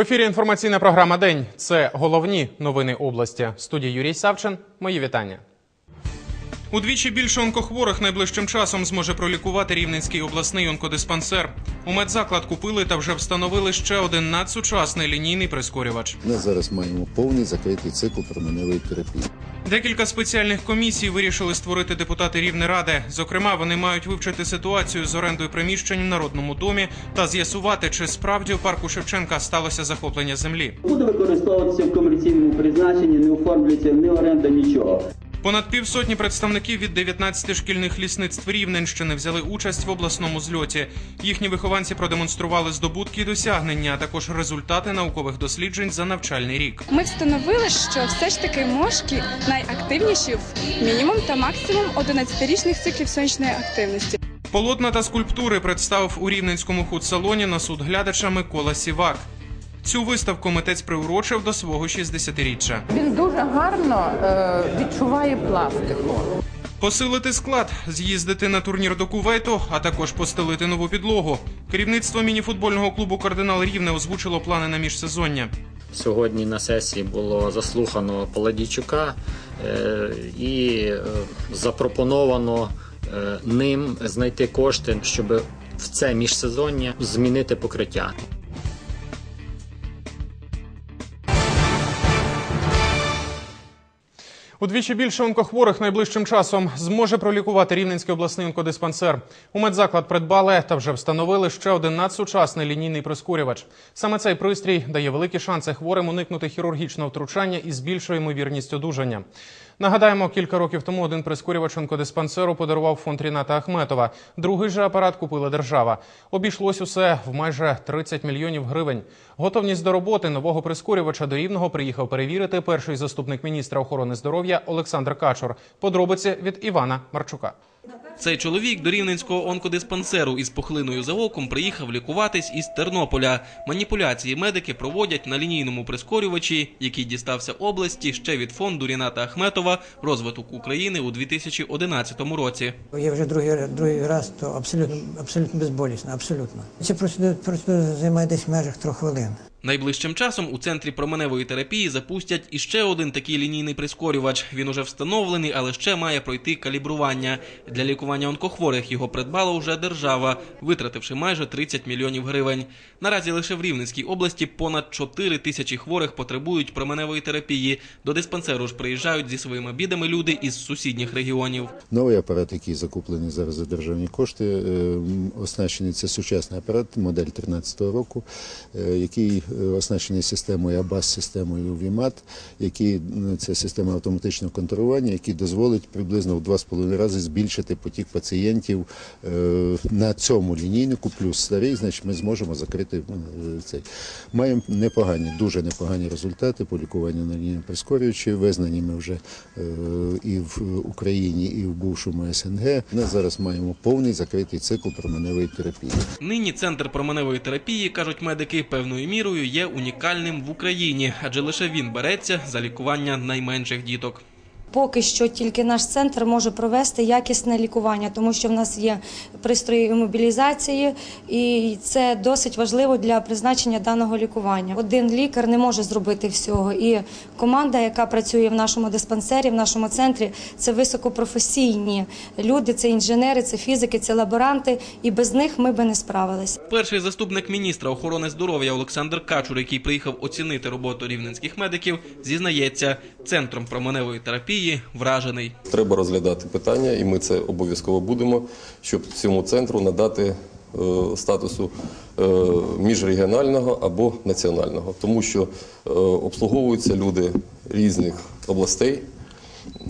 Ефірі інформаційна програма День. Це головні новини області. Студія Юрій Савчин. Мої вітання. Удвічі більше онкохворих найближчим часом зможе пролікувати Рівненський обласний онкодиспансер. У медзаклад купили та вже встановили ще один надсучасний лінійний прискорювач. Ми зараз маємо повний закритий цикл променевої терапії. Декілька спеціальних комісій вирішили створити депутати Рівнеради. Зокрема, вони мають вивчити ситуацію з орендою приміщень в народному домі та з'ясувати, чи справді у парку Шевченка сталося захоплення землі. буде використовуватися в комерційному призначенні, не оформлюється ні оренда, нічого. Понад півсотні представників від 19 шкільних лісництв Рівненщини взяли участь в обласному зльоті. Їхні вихованці продемонстрували здобутки і досягнення, а також результати наукових досліджень за навчальний рік. Ми встановили, що все ж таки мошки найактивніші в мінімум та максимум 11-річних циклів сонячної активності. Полотна та скульптури представив у рівненському худсалоні на суд глядача Микола Сівак. Цю виставку митець приурочив до свого 60-річчя. Він дуже гарно е, відчуває пластику. Посилити склад, з'їздити на турнір до Кувейту, а також постелити нову підлогу. Керівництво мініфутбольного клубу Кардинал Рівне озвучило плани на міжсезоння. Сьогодні на сесії було заслухано Паладійчука е, і е, запропоновано е, ним знайти кошти, щоб в це міжсезоння змінити покриття. Удвічі більше онкохворих найближчим часом зможе пролікувати Рівненський обласний онкодиспансер. У медзаклад придбали та вже встановили ще один надсучасний лінійний прискорювач. Саме цей пристрій дає великі шанси хворим уникнути хірургічного втручання і збільшує ймовірність одужання. Нагадаємо, кілька років тому один прискорювач онкодиспансеру подарував фонд Ріната Ахметова. Другий же апарат купила держава. Обійшлось усе в майже 30 мільйонів гривень. Готовність до роботи нового прискорювача до рівного приїхав перевірити перший заступник міністра охорони здоров'я Олександр Качур. Подробиці від Івана Марчука. Цей чоловік до рівненського онкодиспансеру із пухлиною за оком приїхав лікуватись із Тернополя. Маніпуляції медики проводять на лінійному прискорювачі, який дістався області ще від фонду Ріната Ахметова розвиток України у 2011 році. Я вже другий, другий раз, то абсолютно, абсолютно безболісно, абсолютно. Ця процедура, процедура займає десь в межах трьох хвилин. Найближчим часом у центрі променевої терапії запустять іще один такий лінійний прискорювач. Він уже встановлений, але ще має пройти калібрування. Для лікування онкохворих його придбала вже держава, витративши майже 30 мільйонів гривень. Наразі лише в Рівненській області понад 4 тисячі хворих потребують променевої терапії. До диспансеру ж приїжджають зі своїми бідами люди із сусідніх регіонів. Новий апарат, який закуплений зараз за державні кошти, е, оснащений це сучасний апарат, модель 13-го року, е, який оснащений системою ABAS, системою VMAT, який м, це система автоматичного контролювання, який дозволить приблизно в 2,5 рази збільшити потік пацієнтів е, на цьому лінійнику, плюс старий, значить ми зможемо закрити е, цей. Маємо непогані, дуже непогані результати по лікуванню на лінії прискорюючі, визнані ми вже е, і в Україні, і в бувшому СНГ. Ми зараз маємо повний закритий цикл променевої терапії. Нині центр променевої терапії, кажуть медики, певною мірою є унікальним в Україні, адже лише він береться за лікування найменших діток. Поки що тільки наш центр може провести якісне лікування, тому що в нас є пристрої імобілізації, і це досить важливо для призначення даного лікування. Один лікар не може зробити всього. І команда, яка працює в нашому диспансері, в нашому центрі, це високопрофесійні люди, це інженери, це фізики, це лаборанти, і без них ми би не справилися. Перший заступник міністра охорони здоров'я Олександр Качур, який приїхав оцінити роботу рівненських медиків, зізнається, центром променевої терапії вражений. Треба розглядати питання, і ми це обов'язково будемо, щоб цьому центру надати е, статусу е, міжрегіонального або національного, тому що е, обслуговуються люди різних областей,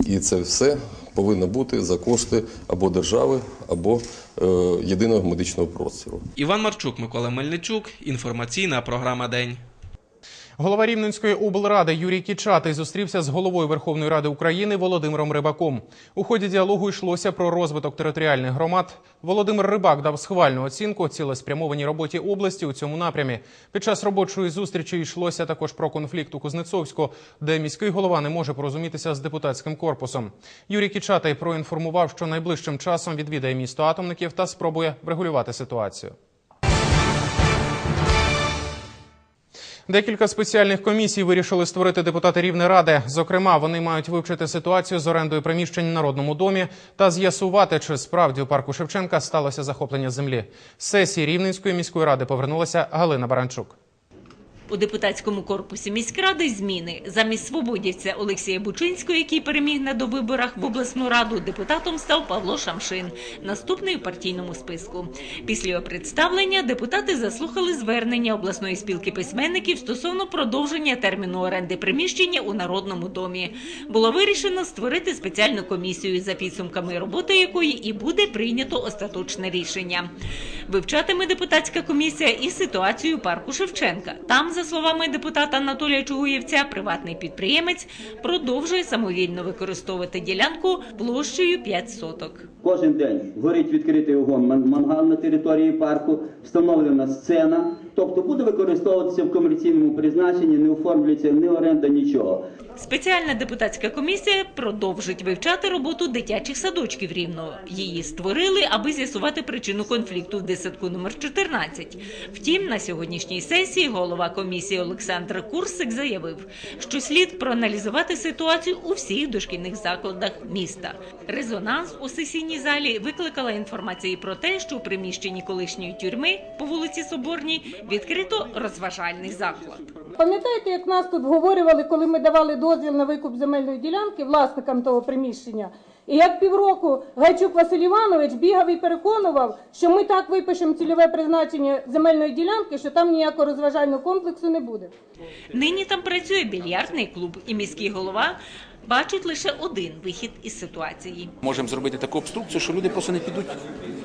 і це все повинно бути за кошти або держави, або єдиного медичного простору. Іван Марчук, Микола Мельничук. Інформаційна програма День. Голова Рівненської облради Юрій Кічатий зустрівся з головою Верховної Ради України Володимиром Рибаком. У ході діалогу йшлося про розвиток територіальних громад. Володимир Рибак дав схвальну оцінку цілеспрямованій роботі області у цьому напрямі. Під час робочої зустрічі йшлося також про конфлікт у Кузнецовську, де міський голова не може порозумітися з депутатським корпусом. Юрій Кічатий проінформував, що найближчим часом відвідає місто атомників та спробує врегулювати ситуацію. Декілька спеціальних комісій вирішили створити депутати Рівнеради. Зокрема, вони мають вивчити ситуацію з орендою приміщень в Народному домі та з'ясувати, чи справді у парку Шевченка сталося захоплення землі. Сесії Рівненської міської ради повернулася Галина Баранчук. У депутатському корпусі міськради зміни замість свободівця Олексія Бучинського, який переміг на довиборах в обласну раду, депутатом став Павло Шамшин, наступний у партійному списку. Після його представлення депутати заслухали звернення обласної спілки письменників стосовно продовження терміну оренди приміщення у народному домі. Було вирішено створити спеціальну комісію, за підсумками роботи якої і буде прийнято остаточне рішення. Вивчатиме депутатська комісія і ситуацію парку Шевченка. Там, за словами депутата Анатолія Чугуєвця, приватний підприємець продовжує самовільно використовувати ділянку площею 5 соток. Кожен день горить відкритий огонь ман- мангал на території парку, встановлена сцена, тобто буде використовуватися в комерційному призначенні, не оформлюється ні оренда, нічого. Спеціальна депутатська комісія продовжить вивчати роботу дитячих садочків рівно. Її створили, аби з'ясувати причину конфлікту в десятку номер 14. Втім, на сьогоднішній сесії голова комісії Олександр Курсик заявив, що слід проаналізувати ситуацію у всіх дошкільних закладах міста. Резонанс у сесійній залі викликала інформації про те, що у приміщенні колишньої тюрми по вулиці Соборній відкрито розважальний заклад. Пам'ятаєте, як нас тут обговорювали, коли ми давали дозвіл на викуп земельної ділянки власникам того приміщення? І як півроку Гайчук Василь Іванович бігав і переконував, що ми так випишемо цільове призначення земельної ділянки, що там ніякого розважального комплексу не буде. Нині там працює більярдний клуб, і міський голова бачить лише один вихід із ситуації. Можемо зробити таку обструкцію, що люди просто не підуть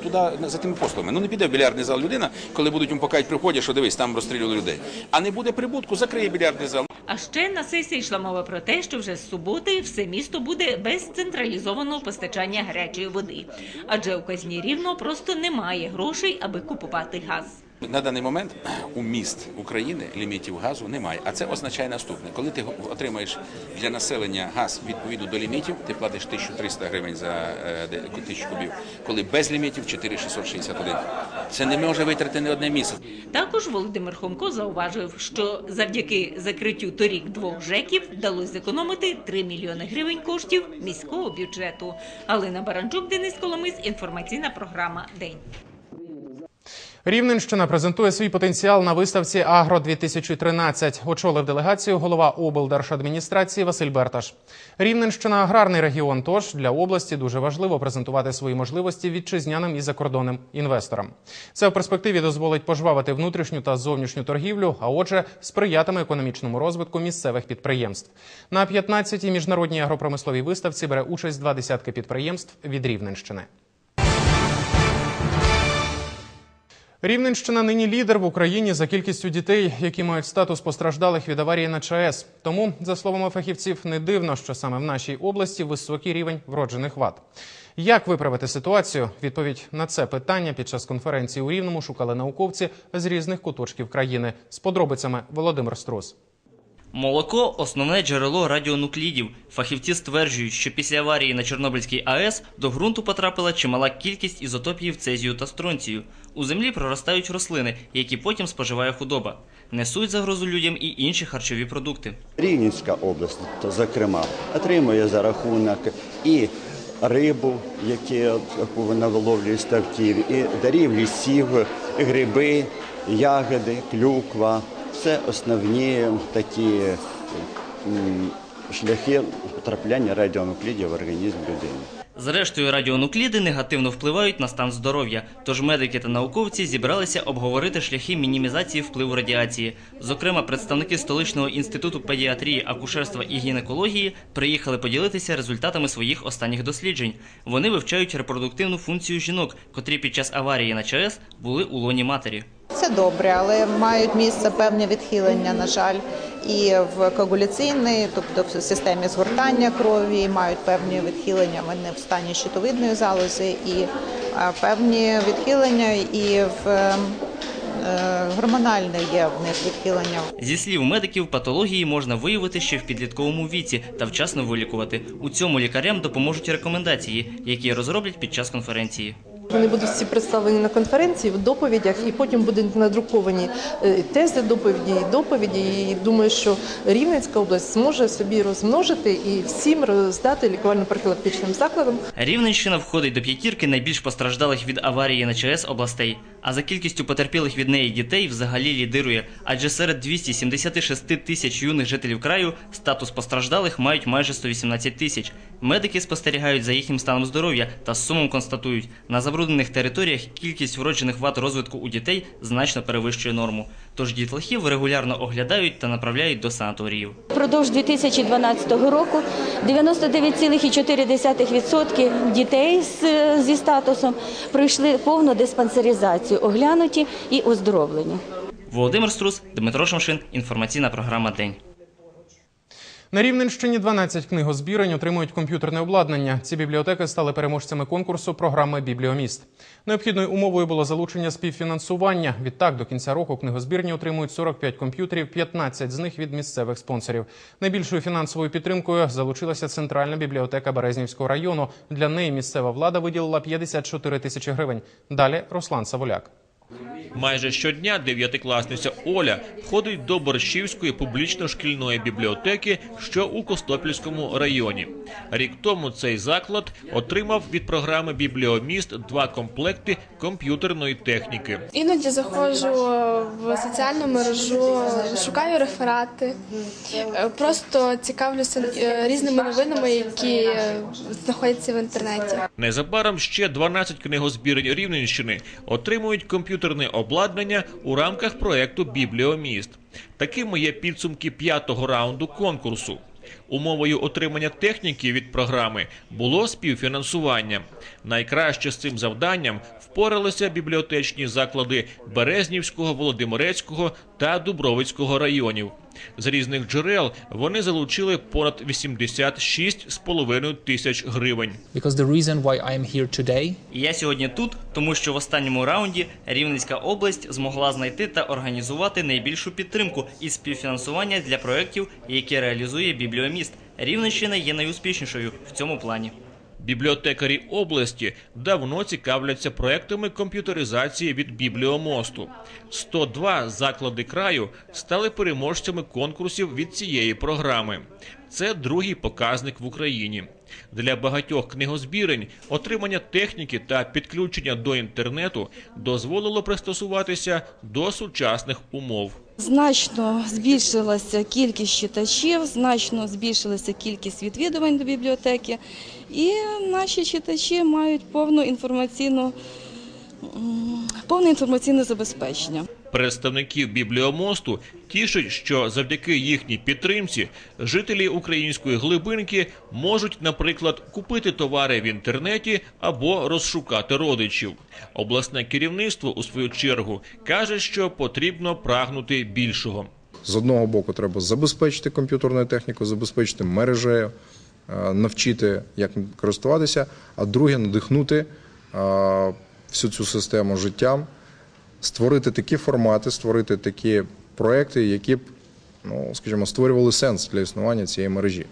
туди за тими послугами. Ну не піде в більярдний зал людина, коли будуть їм покають при вході, що дивись, там розстрілювали людей. А не буде прибутку, закриє більярдний зал. А ще на сесії йшла мова про те, що вже з суботи все місто буде без централізованого постачання гарячої води, адже у казні рівно просто немає грошей, аби купувати газ. На даний момент у міст України лімітів газу немає. А це означає наступне: коли ти отримаєш для населення газ відповідно до лімітів, ти платиш 1300 гривень за е, тисячу кубів. Коли без лімітів 4661. Це не може витрати не одне місце. Також Володимир Хомко зауважив, що завдяки закриттю торік двох ЖЕКів вдалося зекономити 3 мільйони гривень коштів міського бюджету. Галина Баранчук, Денис Коломис, інформаційна програма День. Рівненщина презентує свій потенціал на виставці Агро 2013 Очолив делегацію голова облдержадміністрації Василь Берташ. Рівненщина аграрний регіон. Тож для області дуже важливо презентувати свої можливості вітчизняним і закордонним інвесторам. Це в перспективі дозволить пожвавити внутрішню та зовнішню торгівлю, а отже, сприятиме економічному розвитку місцевих підприємств. На 15-й міжнародній агропромисловій виставці бере участь два десятки підприємств від Рівненщини. Рівненщина нині лідер в Україні за кількістю дітей, які мають статус постраждалих від аварії на ЧАЕС. Тому, за словами фахівців, не дивно, що саме в нашій області високий рівень вроджених вад. Як виправити ситуацію? Відповідь на це питання під час конференції у Рівному шукали науковці з різних куточків країни. З подробицями Володимир Струс. Молоко основне джерело радіонуклідів. Фахівці стверджують, що після аварії на Чорнобильській АЕС до ґрунту потрапила чимала кількість ізотопів цезію та стронцію. У землі проростають рослини, які потім споживає худоба. Несуть загрозу людям і інші харчові продукти. Рівненська область, зокрема, отримує за рахунок і рибу, яку вона виловлює ставків, і дарів лісів, гриби, ягоди, клюква. Це основні такі шляхи потрапляння радіонуклідів в організм людини. Зрештою, радіонукліди негативно впливають на стан здоров'я, тож медики та науковці зібралися обговорити шляхи мінімізації впливу радіації. Зокрема, представники столичного інституту педіатрії, акушерства і гінекології приїхали поділитися результатами своїх останніх досліджень. Вони вивчають репродуктивну функцію жінок, котрі під час аварії на ЧАЕС були у лоні матері. Це добре, але мають місце певні відхилення, на жаль, і в коагуляційній, тобто в системі згортання крові, мають певні відхилення вони в стані щитовидної залози, і певні відхилення і в е, гормональне є в них відхилення. Зі слів медиків, патології можна виявити ще в підлітковому віці та вчасно вилікувати. У цьому лікарям допоможуть рекомендації, які розроблять під час конференції. Вони будуть всі представлені на конференції в доповідях, і потім будуть надруковані е, тези доповіді і доповіді. І думаю, що Рівненська область зможе собі розмножити і всім роздати лікувально-профілактичним закладам. Рівненщина входить до п'ятірки найбільш постраждалих від аварії на ЧАЕС областей. А за кількістю потерпілих від неї дітей взагалі лідирує. Адже серед 276 тисяч юних жителів краю статус постраждалих мають майже 118 тисяч. Медики спостерігають за їхнім станом здоров'я та сумом констатують, на забруднених територіях кількість вроджених вад розвитку у дітей значно перевищує норму. Тож дітлахів регулярно оглядають та направляють до санаторіїв. Впродовж 2012 року 99,4% дітей зі статусом пройшли повну диспансеризацію, оглянуті і оздоровлені. Володимир Струс, Дмитро Шамшин. Інформаційна програма День. На Рівненщині 12 книгозбірень отримують комп'ютерне обладнання. Ці бібліотеки стали переможцями конкурсу програми Бібліоміст. Необхідною умовою було залучення співфінансування. Відтак, до кінця року книгозбірні отримують 45 комп'ютерів, 15 з них від місцевих спонсорів. Найбільшою фінансовою підтримкою залучилася центральна бібліотека Березнівського району. Для неї місцева влада виділила 54 тисячі гривень. Далі Руслан Саволяк. Майже щодня дев'ятикласниця Оля ходить до Борщівської публічно-шкільної бібліотеки, що у Костопільському районі. Рік тому цей заклад отримав від програми Бібліоміст два комплекти комп'ютерної техніки. Іноді заходжу в соціальну мережу, шукаю реферати, просто цікавлюся е, різними новинами, які знаходяться в інтернеті. Незабаром ще 12 книгозбірень Рівненщини отримують комп'ютерне обладнання у рамках проекту Бібліоміст. Такими є підсумки п'ятого раунду конкурсу. Умовою отримання техніки від програми було співфінансування. Найкраще з цим завданням впоралися бібліотечні заклади Березнівського, Володимирецького та Дубровицького районів. З різних джерел вони залучили понад 86,5 тисяч гривень. because the reason why I am here today І я сьогодні тут, тому що в останньому раунді Рівненська область змогла знайти та організувати найбільшу підтримку і співфінансування для проєктів, які реалізує бібліоміст. Рівненщина є найуспішнішою в цьому плані. Бібліотекарі області давно цікавляться проектами комп'ютеризації від бібліомосту. 102 заклади краю стали переможцями конкурсів від цієї програми. Це другий показник в Україні. Для багатьох книгозбірень отримання техніки та підключення до інтернету дозволило пристосуватися до сучасних умов. Значно збільшилася кількість читачів, значно збільшилася кількість відвідувань до бібліотеки, і наші читачі мають повну інформаційну, повне інформаційне забезпечення. Представників бібліомосту тішить, що завдяки їхній підтримці жителі української глибинки можуть, наприклад, купити товари в інтернеті або розшукати родичів. Обласне керівництво, у свою чергу, каже, що потрібно прагнути більшого. З одного боку, треба забезпечити комп'ютерну техніку, забезпечити мережею, навчити, як користуватися, а друге надихнути е, всю цю систему життям, створити такі формати, створити такі проекти, які б, ну, скажімо, створювали сенс для існування цієї мережі.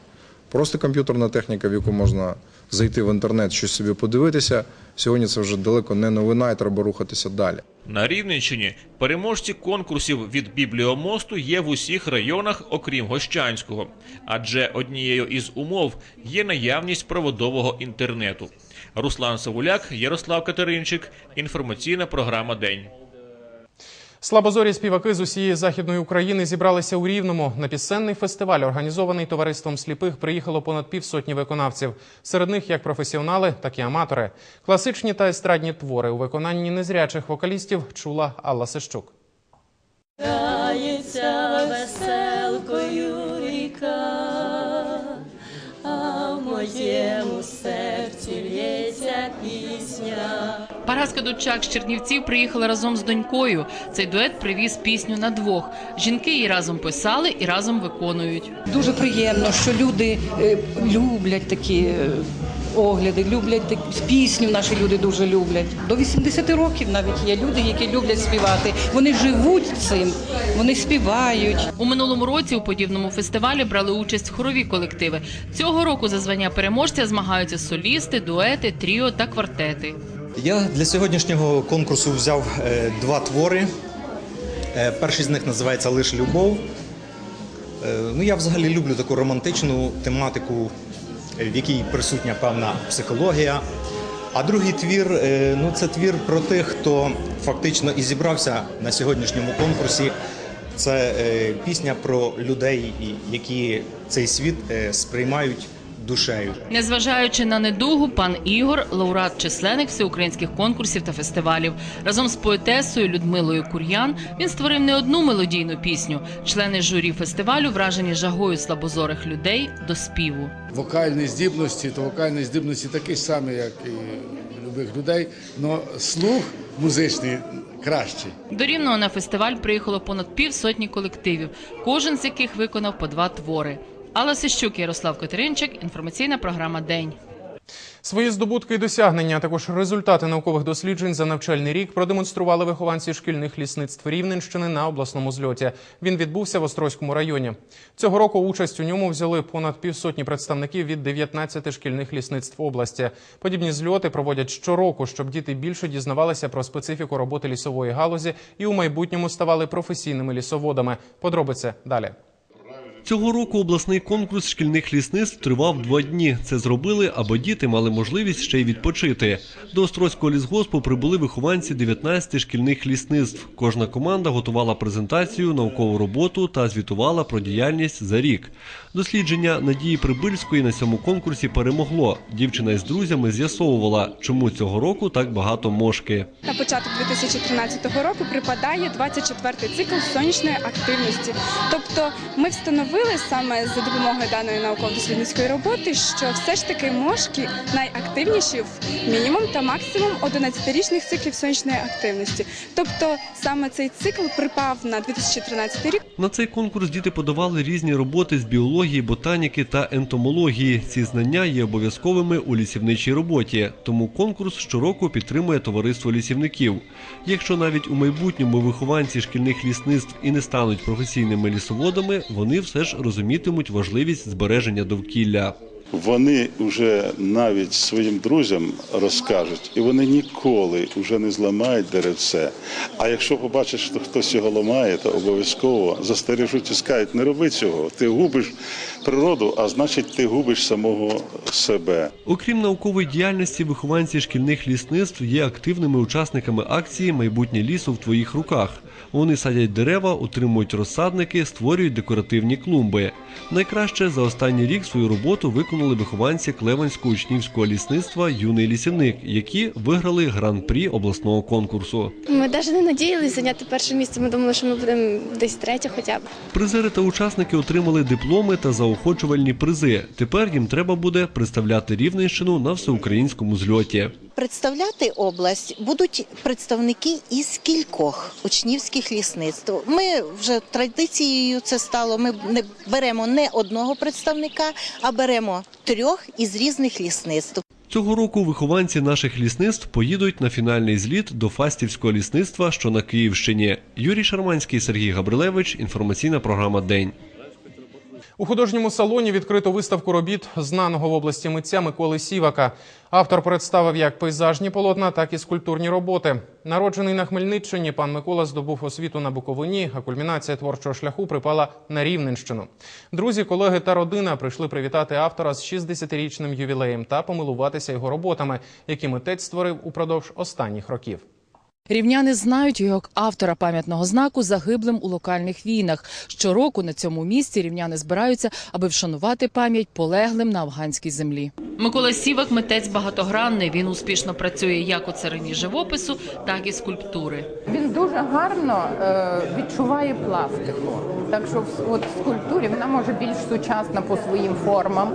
Просто комп'ютерна техніка, в яку можна зайти в інтернет, щось собі подивитися. Сьогодні це вже далеко не новина, і треба рухатися далі. На Рівненщині переможці конкурсів від бібліомосту є в усіх районах, окрім Гощанського, адже однією із умов є наявність проводового інтернету. Руслан Савуляк, Ярослав Катеринчик. Інформаційна програма День. Слабозорі співаки з усієї західної України зібралися у Рівному. На пісенний фестиваль, організований товариством сліпих, приїхало понад півсотні виконавців. Серед них як професіонали, так і аматори. Класичні та естрадні твори у виконанні незрячих вокалістів чула Алла Сищук. Веселкою ріка, а в моєму серці лється пісня. Параска Дучак з Чернівців приїхала разом з донькою. Цей дует привіз пісню на двох. Жінки її разом писали і разом виконують. Дуже приємно, що люди е, люблять такі е, огляди, люблять пісню. Наші люди дуже люблять. До 80 років навіть є люди, які люблять співати. Вони живуть цим, вони співають. У минулому році у подібному фестивалі брали участь хорові колективи. Цього року за звання переможця змагаються солісти, дуети, тріо та квартети. Я для сьогоднішнього конкурсу взяв е, два твори. Е, Перший з них називається Лиш любов. Е, Ну, я взагалі люблю таку романтичну тематику, в якій присутня певна психологія. А другий твір ну, це твір про тих, хто фактично і зібрався на сьогоднішньому конкурсі. Це пісня про людей, які цей світ сприймають душею. Незважаючи на недугу, пан Ігор, лауреат численних всеукраїнських конкурсів та фестивалів, разом з поетесою Людмилою Кур'ян він створив не одну мелодійну пісню. Члени журі фестивалю вражені жагою слабозорих людей до співу. вокальні здібності, то вокальні здібності такі самі, як і любих людей, але слух музичний кращий. До Рівного на фестиваль приїхало понад півсотні колективів, кожен з яких виконав по два твори. Алла Сищук, Ярослав Катеринчик, інформаційна програма День. Свої здобутки і досягнення, а також результати наукових досліджень за навчальний рік продемонстрували вихованці шкільних лісництв Рівненщини на обласному зльоті. Він відбувся в Острозькому районі. Цього року участь у ньому взяли понад півсотні представників від 19 шкільних лісництв області. Подібні зльоти проводять щороку, щоб діти більше дізнавалися про специфіку роботи лісової галузі і у майбутньому ставали професійними лісоводами. Подробиці далі. Цього року обласний конкурс шкільних лісництв тривав два дні. Це зробили, аби діти мали можливість ще й відпочити. До Острозького лісгоспу прибули вихованці 19 шкільних лісництв. Кожна команда готувала презентацію, наукову роботу та звітувала про діяльність за рік. Дослідження Надії Прибильської на цьому конкурсі перемогло. Дівчина із друзями з'ясовувала, чому цього року так багато мошки. На початок 2013 року припадає 24-й цикл сонячної активності. Тобто ми встановили саме за допомогою даної науково-дослідницької роботи, що все ж таки мошки найактивніші в мінімум та максимум 11-річних циклів сонячної активності. Тобто саме цей цикл припав на 2013 рік. На цей конкурс діти подавали різні роботи з біології, ботаніки та ентомології. Ці знання є обов'язковими у лісівничій роботі, тому конкурс щороку підтримує товариство лісівників. Якщо навіть у майбутньому вихованці шкільних лісництв і не стануть професійними лісоводами, вони все ж розумітимуть важливість збереження довкілля. Вони вже навіть своїм друзям розкажуть, і вони ніколи вже не зламають деревце. А якщо побачиш, що хтось його ламає, то обов'язково застережуть і скажуть, не роби цього. Ти губиш природу, а значить, ти губиш самого себе. Окрім наукової діяльності, вихованці шкільних лісництв є активними учасниками акції Майбутнє лісу в твоїх руках. Вони садять дерева, утримують розсадники, створюють декоративні клумби. Найкраще за останній рік свою роботу виконали вихованці Клеванського учнівського лісництва Юний лісівник, які виграли гран-прі обласного конкурсу. Ми навіть не надіялися зайняти перше місце. Ми думали, що ми будемо десь третє хоча б. Призери та учасники отримали дипломи та заохочувальні призи. Тепер їм треба буде представляти Рівненщину на всеукраїнському зльоті. Представляти область будуть представники із кількох учнівських лісництв. Ми вже традицією це стало. Ми не беремо не одного представника, а беремо трьох із різних лісництв. Цього року вихованці наших лісництв поїдуть на фінальний зліт до Фастівського лісництва, що на Київщині. Юрій Шарманський, Сергій Габрилевич. Інформаційна програма День. У художньому салоні відкрито виставку робіт знаного в області митця Миколи Сівака. Автор представив як пейзажні полотна, так і скульптурні роботи. Народжений на Хмельниччині, пан Микола здобув освіту на Буковині, а кульмінація творчого шляху припала на Рівненщину. Друзі, колеги та родина прийшли привітати автора з 60-річним ювілеєм та помилуватися його роботами, які митець створив упродовж останніх років. Рівняни знають його як автора пам'ятного знаку загиблим у локальних війнах. Щороку на цьому місці рівняни збираються, аби вшанувати пам'ять полеглим на афганській землі. Микола Сівак митець багатогранний. Він успішно працює як у царині живопису, так і скульптури. Він дуже гарно е, відчуває пластику. Так що в- от в скульптурі вона може більш сучасна по своїм формам.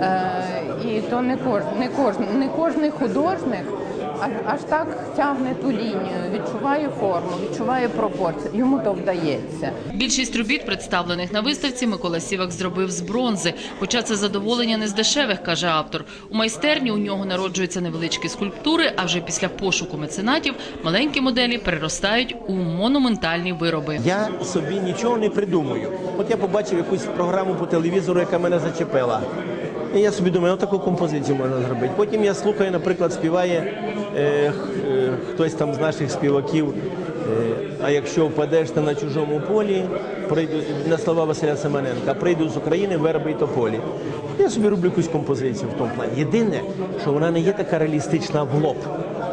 Е, і то не кожен, не кожен, не кожний художник аж, аж так тягне ту лінію, відчуває форму, відчуває пропорцію. Йому то вдається. Більшість робіт, представлених на виставці, Микола Сівак зробив з бронзи. Хоча це задоволення не з дешевих, каже автор. У майстерні у нього народжуються невеличкі скульптури, а вже після пошуку меценатів маленькі моделі переростають у монументальні вироби. Я собі нічого не придумую. От я побачив якусь програму по телевізору, яка мене зачепила. І я собі думаю, ну таку композицію можна зробити. Потім я слухаю, наприклад, співає хтось там з наших співаків. е, А якщо впадеш ти на чужому полі, прийду на слова Василя Семененка, прийду з України верби й тополі. Я собі роблю якусь композицію в тому плані. Єдине, що вона не є така реалістична в лоб.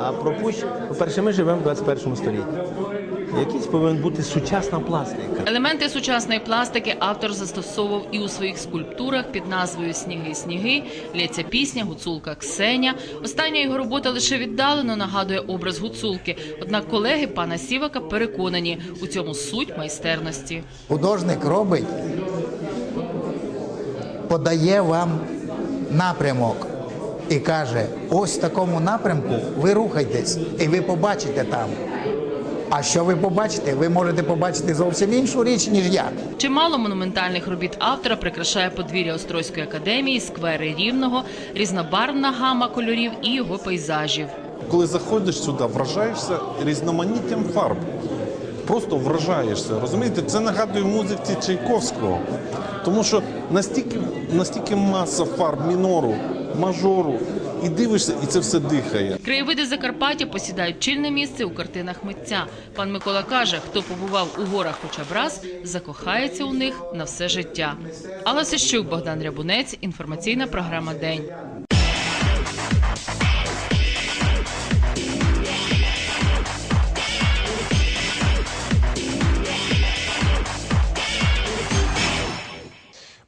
А пропущ, по-перше, ми живемо в 21 столітті. Якийсь повинен бути сучасна пластика. Елементи сучасної пластики автор застосовував і у своїх скульптурах під назвою Сніги, сніги, лється пісня, гуцулка Ксеня. Остання його робота лише віддалено нагадує образ гуцулки. Однак колеги пана Сівака переконані у цьому суть майстерності. Художник робить, подає вам напрямок і каже: ось в такому напрямку ви рухайтесь, і ви побачите там. А що ви побачите? Ви можете побачити зовсім іншу річ, ніж я. Чимало монументальних робіт автора прикрашає подвір'я Острозької академії, сквери рівного, різнобарвна гама кольорів і його пейзажів. Коли заходиш сюди, вражаєшся різноманіттям фарб. Просто вражаєшся. Розумієте, це нагадує музиці Чайковського. Тому що настільки, настільки маса фарб мінору, мажору, і дивишся, і це все дихає. Краєвиди Закарпаття посідають чільне місце у картинах митця. Пан Микола каже, хто побував у горах хоча б раз, закохається у них на все життя. Алла Сищук, Богдан Рябунець, інформаційна програма День.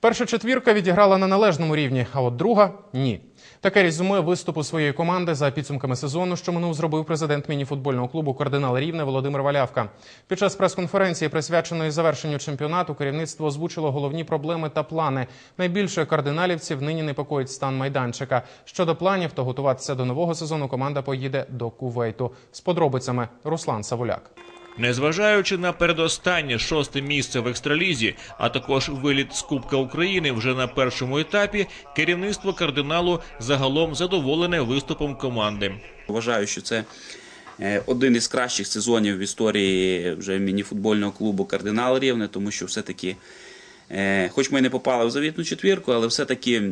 Перша четвірка відіграла на належному рівні, а от друга ні. Таке резюме виступу своєї команди за підсумками сезону, що минув зробив президент мініфутбольного клубу кардинал Рівне Володимир Валявка. Під час прес-конференції, присвяченої завершенню чемпіонату, керівництво озвучило головні проблеми та плани. Найбільше кардиналівців нині непокоїть стан майданчика. Щодо планів, то готуватися до нового сезону команда поїде до Кувейту. З подробицями Руслан Савуляк. Незважаючи на передостаннє шосте місце в екстралізі, а також виліт з Кубка України вже на першому етапі, керівництво кардиналу загалом задоволене виступом команди. Вважаю, що це е, один із кращих сезонів в історії вже мініфутбольного клубу Кардинал Рівне, тому що все-таки, е, хоч ми не попали в завітну четвірку, але все-таки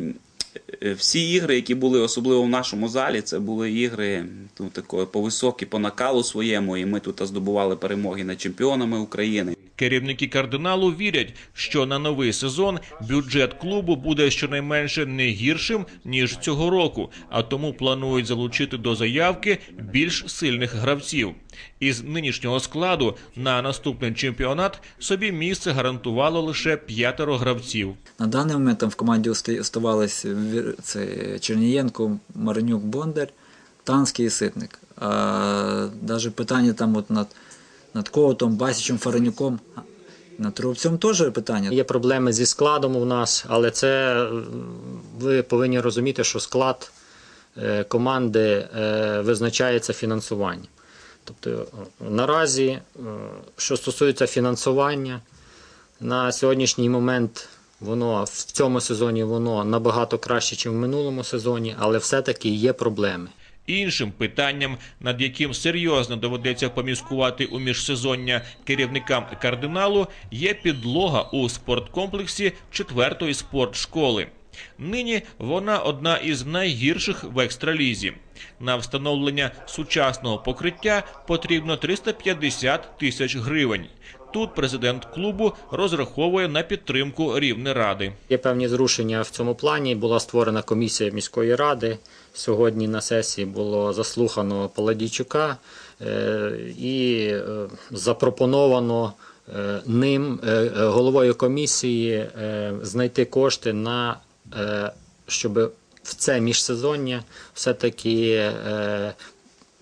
всі ігри, які були особливо в нашому залі, це були ігри ну, такої по високі, по накалу своєму, і ми тут здобували перемоги над чемпіонами України. Керівники кардиналу вірять, що на новий сезон бюджет клубу буде щонайменше не гіршим ніж цього року, а тому планують залучити до заявки більш сильних гравців. Із нинішнього складу на наступний чемпіонат собі місце гарантувало лише п'ятеро гравців. На даний момент там в команді оста- оставались Вір- це Чернієнко, Маринюк, Бондар, Танський і Ситник. А навіть питання там от над, над Коутом, Басічем, Фаренюком, над Трубцем теж питання. Є проблеми зі складом у нас, але це е, ви повинні розуміти, що склад е, команди е, визначається фінансуванням. Тобто наразі, що стосується фінансування, на сьогоднішній момент воно в цьому сезоні воно набагато краще, ніж в минулому сезоні, але все-таки є проблеми. Іншим питанням, над яким серйозно доведеться поміскувати у міжсезоння керівникам кардиналу, є підлога у спорткомплексі четвертої спортшколи. Нині вона одна із найгірших в екстралізі. На встановлення сучасного покриття потрібно 350 тисяч гривень. Тут президент клубу розраховує на підтримку рівнеради. Є певні зрушення в цьому плані. Була створена комісія міської ради. Сьогодні на сесії було заслухано Паладійчука е, і е, запропоновано е, ним, головою комісії, знайти кошти на щоб в це міжсезоння все-таки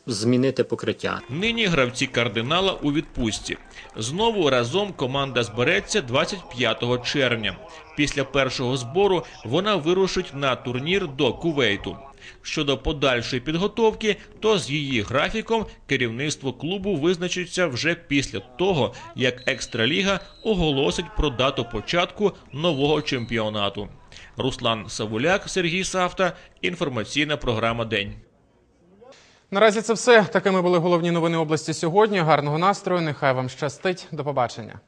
змінити покриття. Нині гравці кардинала у відпустці. Знову разом команда збереться 25 червня. Після першого збору вона вирушить на турнір до Кувейту. Щодо подальшої підготовки, то з її графіком керівництво клубу визначиться вже після того, як Екстраліга оголосить про дату початку нового чемпіонату. Руслан Савуляк, Сергій Савта. Інформаційна програма День. Наразі це все. Такими були головні новини області сьогодні. Гарного настрою. Нехай вам щастить. До побачення.